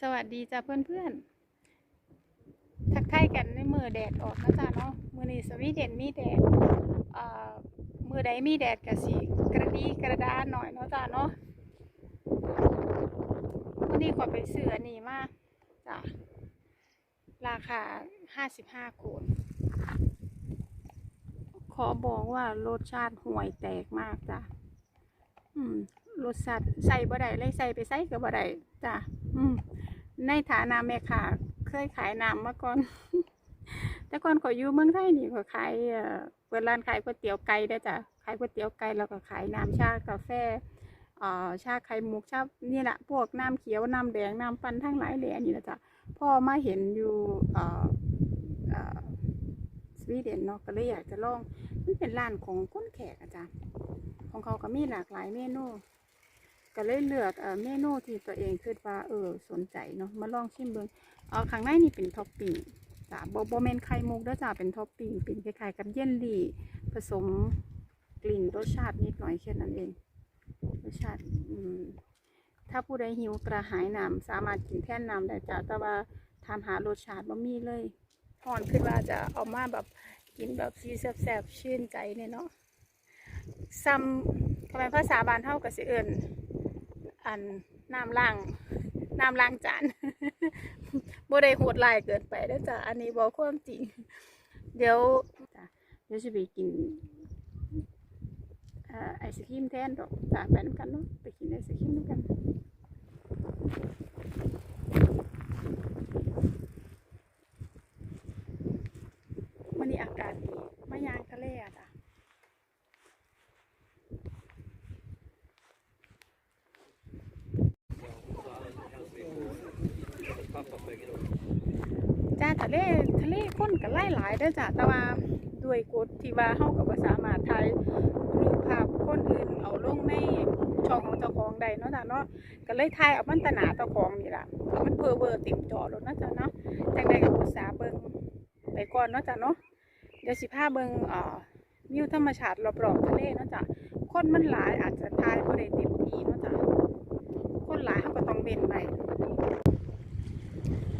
สวัสดีจ้าเพื่อนๆทักทายกันในมือแดดออกนะจ๊ะเนาะมือนี้สวีเดนมีแดดเอ่อมือใดมีแดดกะสิกระดีกระดาหน่อยเนาะจ้าเนาะวันนี้ขอไปซื้อนนี้มาจ้ะราคาห้าสิบห้าคูณขอบอกว่ารสชาติห่วยแตกมากจ้ะ อืม รสชาติใส่บ่ไดเลยใส่ไปใส่ก็บ่ไดจ้ะ อืม ในฐานะแม่ค้าเคยขายน้ำมาก่อน แต่ก่อนขอยอยู่เมืองไทยนี่ก็ขายเปิดร้านขายก๋วยเตี๋ยวไก่ได้จ้ะขายก๋วยเตี๋ยวไก่แล้วก็ขายน้ำชากาแฟอ่อชาไข่มุกชานี่แหละพวกน้ำเขียวน้ำแดงน้ำปันทั้งหลายแหล่นี่นะจ้ะพ่อมาเห็นอยู่อ่อสวีเดนเนาะก็เลยอยากจะลองมันเป็นร้านของคนแขกอะจ้ะของเขาก็มีหลากหลายเมนู ก็เลยเลือกเมนูที่ตัวเองคิดว่าเออสนใจเนาะมาลองชิมเบิงเออข้างในนี่เป็นท็อปปิ้งจ้ะโบโบเมนไข่มุกด้อจ้ะเป็นท็อปปิ้งเป็นคล้ายๆกับเยลลี่ผสมกลิ่นรสชาตินิดหน่อยแค่นั้นเองรสชาติถ้าผู้ใดหิวกระหายน้ำสามารถกินแท่นน้ำได้จ้ะแต่ว่าทำหารสชาติบ่มีเลยพอนคิดว่าจะเอามาแบบกินแบบซีแซ่บๆชื่นใจเนี่ยเนาะซ้ำทำไมภาษาบานเท่ากับสิเอิญ อันน้ำล้างน้ำล้างจานบ่ได้โหดลายเกินไปเด้อจ้ะอันนี้บอกความจริง เดี๋ยวจ้ะเดี๋ยวจะไปกินไอศครีมแทนดอกจ้ะไปน้ำกันเนาะไปกินไอศครีมน้ำกันวันนี้อากาศดีมายางทะเลอะจ้ะ จ้าทะเลทะเล คนก็ไล่หลายเด้จ้ะแต่ว่าด้วยกฎที่ว่าเฮาก็บ่สามารถถ่ายรูปภาพคนอื่นเอาลงในช่องของเจ้าของได้เนาะจ้ะเนาะก็เลยถ่ายเอามันตนาเจ้าของนี่ล่ะเอามันเพอเวอร์เต็มจอแล้วเนาะจ้ะเนาะจังใดก็อุตส่าเบิ่งไปก่อนเนาะจ้ะเนาะเดี๋ยวสิพาเบิ่งอ่อวิวธรรมชาติรอบๆทะเลเนาะจ้ะคนมันหลายอาจจะถ่ายบ่ได้เต็มที่เนาะจ้ะคนหลายเฮาก็ต้องเว้นไว้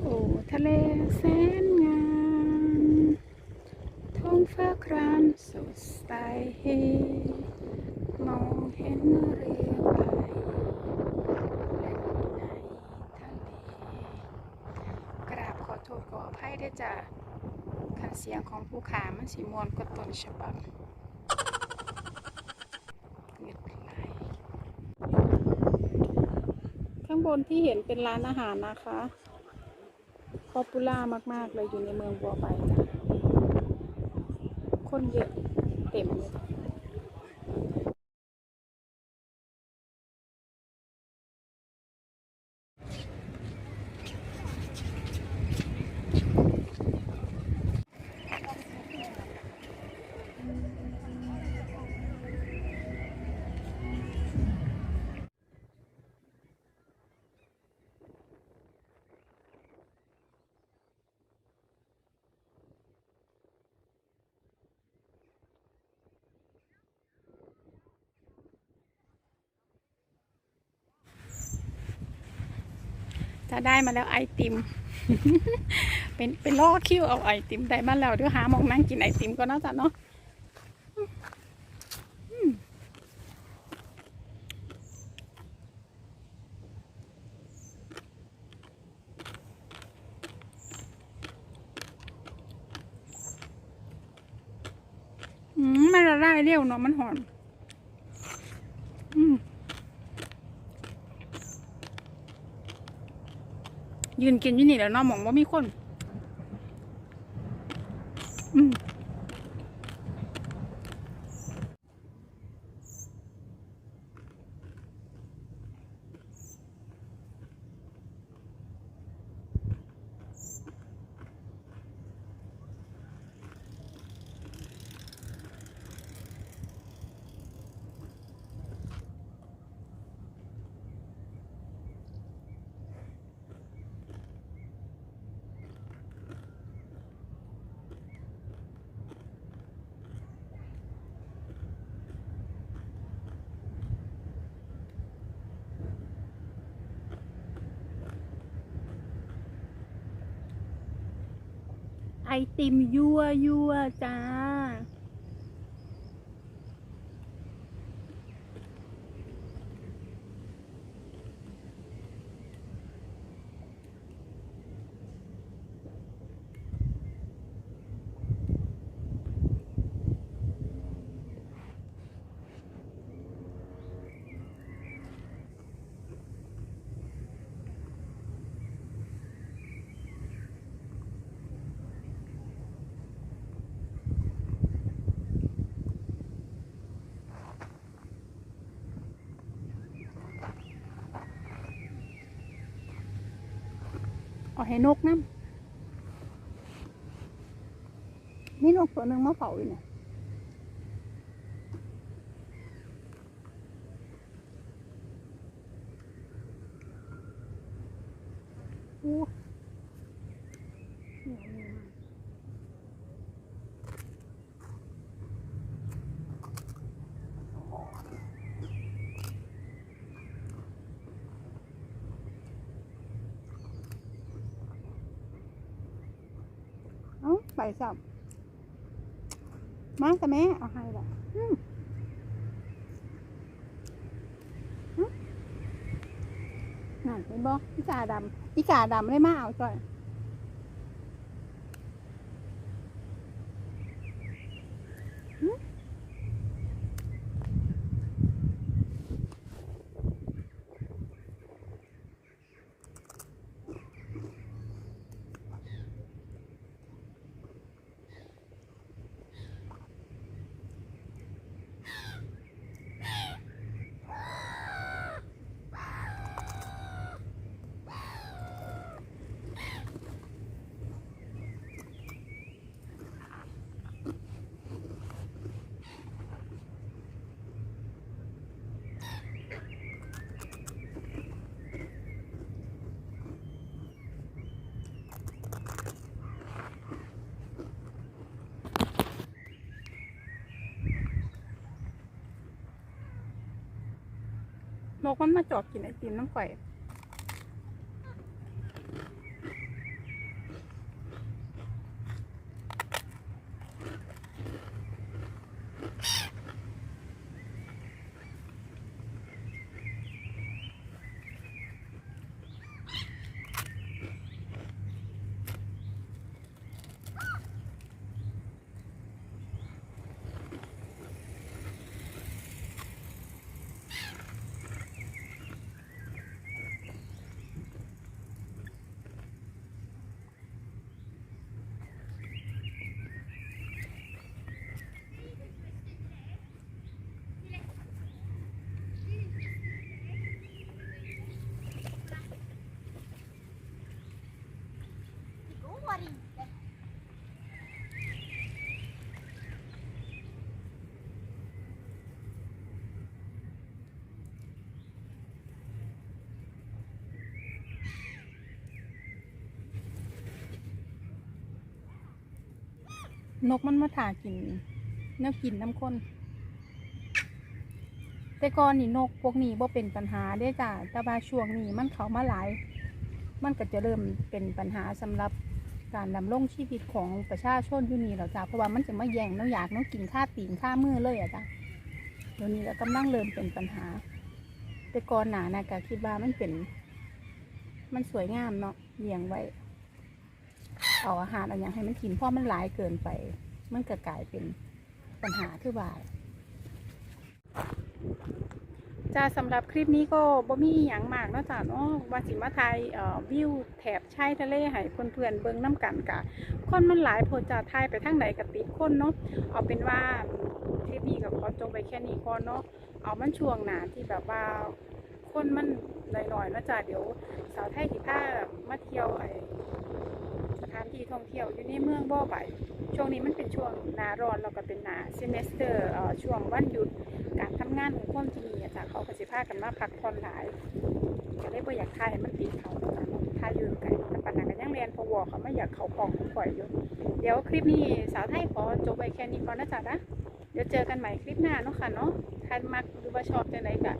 โอ้ทะเลแสนงามท้องฟ้าครามสด ใสมองเห็นเรือใบเล่นในทะเลกราบขอโทษขออภัยด้วยจ้ะคันเสียงของผู้ขามันสีมวนก็ต้นฉบับเงืดไหลข้างบนที่เห็นเป็นร้านอาหารนะคะป๊อปปูล่ามาก ๆ เลยอยู่ในเมืองบัวใบจ้ะคนเยอะ เต็มเลยจะได้มาแล้วไอติม เป็นเป็นล่อคิวเอาไอติมได้มาแล้วเดี๋ยวหามองนั่งกินไอติมก็น่าจะเนาะอืมมมันละลายเร็วเนาะมันหอมอืม ยืนกินอยู่นี่แหล้วเนาะหมองว่ามีคน ไอติมยั่วยั่วจ้า ให้นกน้ำมีนกตัวหนึ่งมาเผาอยู่เนี่ยโอ้เหนียวมือมาก เอ้าใบสับมาแต่แม่เอาให้ละอืมอืมนั่นเห็นบ่อีกาดำอีกาดำเลยมาเอาจ้อย นกมันมาจอดกินไอติมน้ำข่อย นกมันมาถ่ากินแนวกินน้ำข้นแต่ก่อนนี่นกพวกนี้บ่เป็นปัญหาเด้จ้ะแต่ว่าช่วงนี้มันเขามาหลาย มันก็จะเริ่มเป็นปัญหาสำหรับการดำรงชีวิตของประชาชนอยู่นี่แล้วจ้ะเพราะว่ามันจะมาแย่งน้องอยากน้องกินข้าตีนข้ามือเลยอะจ้ะเดี๋ยวนี้แล้วกำลังเริ่มเป็นปัญหา แต่ก่อนหนานะก็คิดว่ามันเป็น มันสวยงามเนาะเลี้ยงไว้ เอาอาหารเอาอย่างให้มันกินเพราะมันหลายเกินไป มันก็กลายเป็นปัญหาคือว่าจ้าสำหรับคลิปนี้ก็บ่มีอย่างมากนาะจ้าเนาะว่าสิมาไทยเอ่อวิวแถบชายทะเลให้เพื่อนๆเบิ่งน้ำกันกะคนมันหลายโพจ้าไทยไปทางไหนก็ติดคนเนาะเอาเป็นว่าคลิปนี้ก็ขอจบไปแค่นี้ก่อนเนาะเอามันช่วงหนาที่แบบว่าคนมันหน่อยๆนะจ้าเดี๋ยวสาวไทยที่ถ้ามาเที่ยวไอสถาน ที่ท่องเที่ยวอยู่ในเมืองบ่อใบช่วงนี้มันเป็นช่วงหนาร้อนแล้วก็เป็นหนาเซมสเตอร์ช่วงวันหยุดการทำงานของคนที่นี่จ้ะเขาก็สิพากันมาพักผ่อนหลายก็เลยบ่อยากถ่ายให้มันติดเขาจ้ะถ่ายอยู่ไกลแต่ปัญหาก็ยังเรียนพวอเขาไม่อยากเขากล่องข่อยอยู่เดี๋ยวคลิปนี้สาวไทยขอจบไปแค่นี้ก่อนนะจ๊ะนะเดี๋ยวเจอกันใหม่คลิปหน้าเนาะค่ะเนาะถ้ามักหรือว่าชอบจังไดก็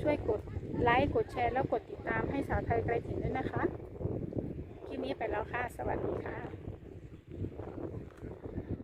ช่วยกดไลค์กดแชร์แล้วกดติดตามให้สาวไทยไกลถิ่นด้วยนะคะ ลิปนี้ไปแล้วค่ะ สวัสดีค่ะ